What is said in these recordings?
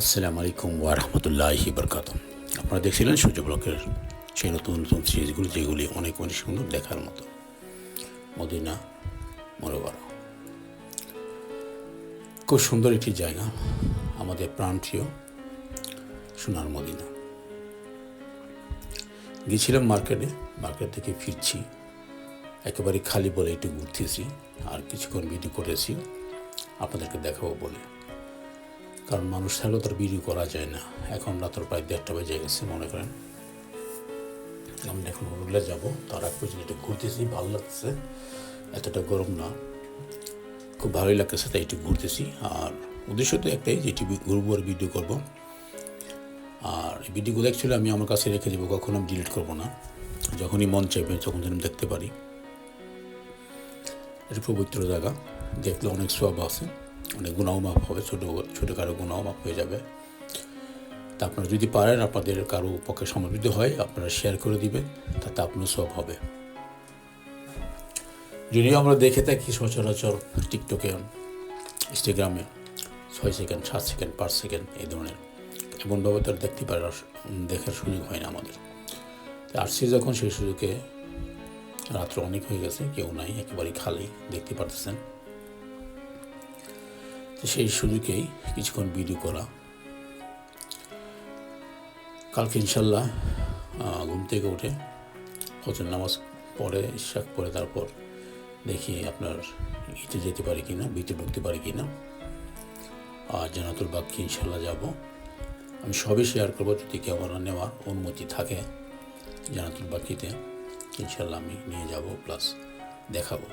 আসসালামু আলাইকুম ওয়া রাহমাতুল্লাহি বরকাত আপনারা দেখছিলেন সূর্য ব্লকের সেই নতুন নতুন সিরিজগুলো, যেগুলি অনেক অনেক সুন্দর দেখার মতো। মদিনা মনোবরা খুব সুন্দর একটি জায়গা, আমাদের প্রাণপ্রিয় সোনার মদিনা। গেছিলাম মার্কেটে, মার্কেট থেকে ফিরছি, একেবারে খালি বলে একটু ঘুরতেছি, আর কিছুক্ষণ ভিডিও করেছি, আপনাদেরকে দেখাবো বলে। কারণ মানুষ থাকলেও তার ভিডিও করা যায় না। এখন রাতের প্রায় দেড়টা বেজে গেছে, মনে করেন। আমরা এখন হোটেলে যাব, তার আগ পর্যন্ত একটু ঘুরতেছি, ভালো লাগতেছে। এতটা গরম না। খুব ভালোই লাগতেছে, তাই একটু ঘুরতেছি। আর উদ্দেশ্য তো একটাই যে একটু ঘুরবো আর ভিডিও করব। আর এই ভিডিওগুলো অ্যাকচুয়ালি আমি আমার কাছে রেখে দেবো, কখনো আমি ডিলিট করব না। যখনই মন চাইবে, তখন যেন দেখতে পারি। এটা পবিত্র জায়গা, দেখলে অনেক সব আছে। অনেক গুণাও মাপ হবে, ছোটো, ছোটোখাটো গুণাও মাপ হয়ে যাবে। তা আপনারা যদি পারেন, আপনাদের কারও পক্ষে যদি হয়, আপনারা শেয়ার করে দিবেন তাতে আপনার সব হবে। যদিও আমরা দেখে থাকি সচরাচর টিকটকে ইনস্টাগ্রামে ছয় সেকেন্ড সাত সেকেন্ড পাঁচ সেকেন্ড এই ধরনের এমনভাবে তার দেখতে পারার দেখার সুযোগ হয় না আমাদের। আসছি যখন সেই সুযোগে রাত্র অনেক হয়ে গেছে, কেউ নাই, একেবারেই খালি, দেখতে পারতেছেন। সেই সুযোগেই কিছুক্ষণ ভিডিও করা। কালকে ইনশাল্লাহ ঘুম থেকে উঠে ফজর নামাজ পড়ে ইশাক পরে তারপর দেখি আপনার ইতে যেতে পারি কি না বিতে ঢুকতে পারি কি না আর জানাতুল বাক্যে ইনশাল্লাহ যাব। আমি সবই শেয়ার করব, যদি ক্যামেরা নেওয়ার অনুমতি থাকে জানাতুল বাকিতে ইনশাল্লাহ আমি নিয়ে যাব প্লাস দেখাবো।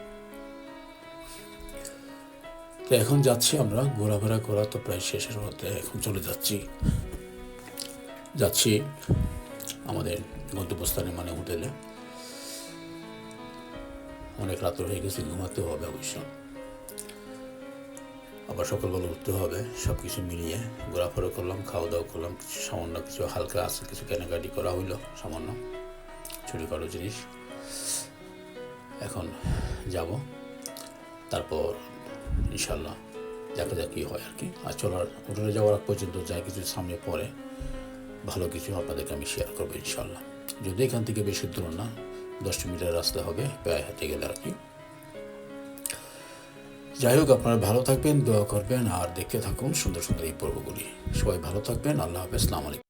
তো এখন যাচ্ছি আমরা, ঘোরাফেরা করা তো প্রায় শেষের মধ্যে এখন চলে যাচ্ছি। যাচ্ছি আমাদের গন্তব্যস্থানে মানে হোটেলে। অনেক রাত হয়ে গেছে, ঘুমাতে হবে অবশ্য। আবার সকালবেলা উঠতে হবে সব কিছু মিলিয়ে ঘোরাফেরা করলাম খাওয়া দাওয়া করলাম, কিছু সামান্য কিছু হালকা আছে, কিছু কেনাকাটি করা হইল, সামান্য ছোটোখাটো জিনিস। এখন যাব। তারপর ইনশাল্লাহ দেখা যাক কী হয় আর কি। আর চলার হোটেলে যাওয়ার পর্যন্ত যা কিছু সামনে পড়ে, ভালো কিছু আপনাদেরকে আমি শেয়ার করব ইনশাল্লাহ যদি এখান থেকে বেশি দূর না, দশ মিটার রাস্তা হবে, প্রায় হাঁটে গেলে আর কি। যাই হোক, আপনারা ভালো থাকবেন, দোয়া করবেন, আর দেখতে থাকুন সুন্দর সুন্দর এই পর্বগুলি। সবাই ভালো থাকবেন, আল্লাহ হাফেজ আলাইকুম।